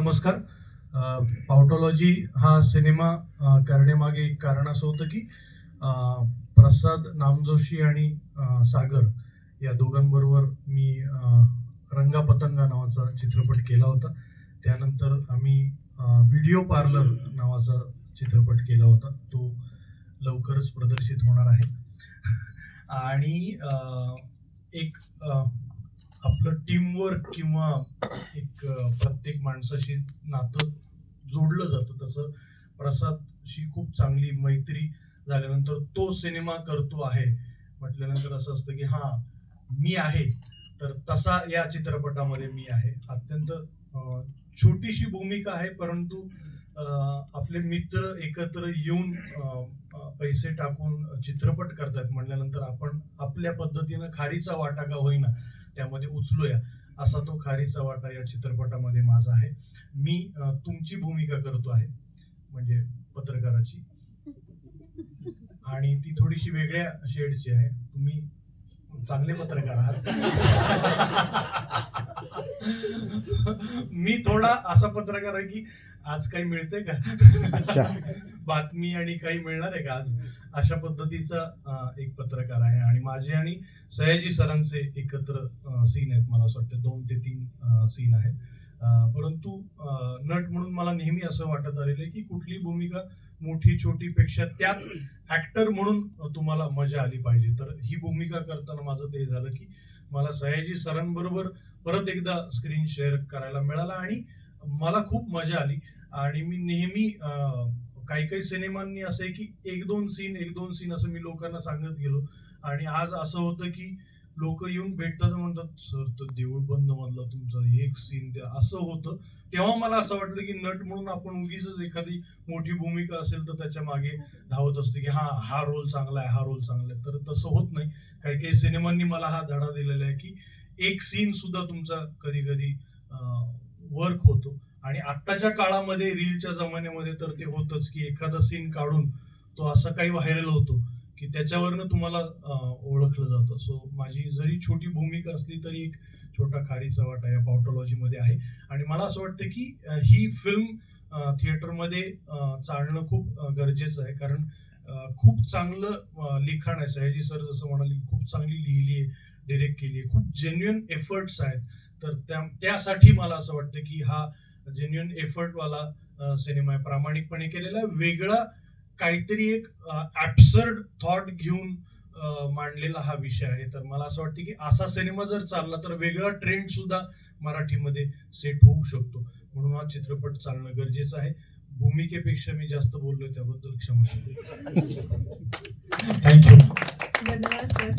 नमस्कार. पावटॉलॉजी हा सिनेमा करण्यामागे एक कारण असं होतं की प्रसाद नामजोशी आणि सागर या दोघांबरोबर मी अ, रंगा पतंगा नावाचा चित्रपट केला होता. त्यानंतर आम्ही व्हिडिओ पार्लर नावाचा चित्रपट केला होता. तो लवकरच प्रदर्शित होणार आहे. आणि एक आपलं टीमवर्क किंवा एक प्रत्येक माणसाशी नातं जोडलं जातं. तसं प्रसादशी खूप चांगली मैत्री झाल्यानंतर तो सिनेमा करतो आहे. म्हटल्यानंतर असं असतं की हा मी आहे तर तसा या चित्रपटामध्ये मी आहे. अत्यंत छोटीशी भूमिका आहे परंतु आपले मित्र एकत्र येऊन पैसे टाकून चित्रपट करतात. म्हटल्यानंतर आपण आपल्या पद्धतीनं खारीचा वाटा का होईना. त्यामध्ये उचलूया असा तो खारीचा वाटा या चित्रपटामध्ये माझा आहे. मी तुमची भूमिका करतो आहे म्हणजे पत्रकाराची. आणि ती थोडीशी वेगळ्या शेडची आहे. तुम्ही चांगले पत्रकार आहात. मी थोडा असा पत्रकार आहे की आज काही मिळते का. बातमी आणि काही मिळणार आहे का आज? अशा पद्धतीचा एक पत्रकार आहे. आणि माझे आणि सयाजी सरांचे एकत्र सीन आहेत. मला असं वाटतं दोन ते तीन सीन आहेत. परंतु नट म्हणून मला नेहमी असं वाटत आलेलं आहे की कुठली भूमिका मोठी छोटी पेक्षा त्यात ऍक्टर म्हणून तुम्हाला मजा आली पाहिजे. तर ही भूमिका करताना माझं ते झालं की मला सयाजी सरांबरोबर परत एकदा स्क्रीन शेअर करायला मिळाला आणि मला खूप मजा आली. आणि मी नेहमी काही काही सिनेमांनी असं आहे की एक दोन सीन एक दोन सीन असं मी लोकांना सांगत गेलो. आणि आज असं होतं की लोक येऊन भेटतात म्हणतात सर तर देऊळ बंद मधला तुमचा एक सीन द्या. असं होतं. तेव्हा मला असं वाटलं की नट म्हणून आपण उगीच एखादी मोठी भूमिका असेल तर त्याच्यामागे धावत असते की हा हा रोल चांगला आहे हा रोल चांगला आहे. तर तसं होत नाही. काही काही सिनेमांनी मला हा धडा दिलेला आहे की एक सीन सुद्धा तुमचा कधी कधी वर्क होतो. आणि आत्ताच्या काळामध्ये रीलच्या जमान्यामध्ये तर ते होतच की एखादा सीन काढून तो असा काही व्हायरल होतो की त्याच्यावरनं तुम्हाला ओळखलं जातं. सो माझी जरी छोटी भूमिका असली तरी एक छोटा खारीचा वाटा या पावटॉलॉजी मध्ये आहे. आणि मला असं वाटतं की ही फिल्म थिएटरमध्ये चालणं खूप गरजेचं आहे. कारण खूप चांगलं लिखाण आहे. सयाजी सर जसं म्हणाले की खूप चांगली लिहिली आहे. डिरेक्ट केली आहे खूप जेन्युअन एफर्ट्स आहेत. तर त्या त्यासाठी मला असं वाटतं की हा जेन्युअन एफर्ट वाला अं, सिनेमा आहे. प्रामाणिकपणे केलेला वेगळा काहीतरी एक ऍब्सर्ड थॉट घेऊन मांडलेला हा विषय आहे. तर मला असं वाटतं की असा सिनेमा जर चालला तर वेगळा ट्रेंड सुद्धा मराठीमध्ये सेट होऊ शकतो. म्हणून हा चित्रपट चालणं गरजेचं आहे. भूमिकेपेक्षा मी जास्त बोललोय त्याबद्दल क्षमा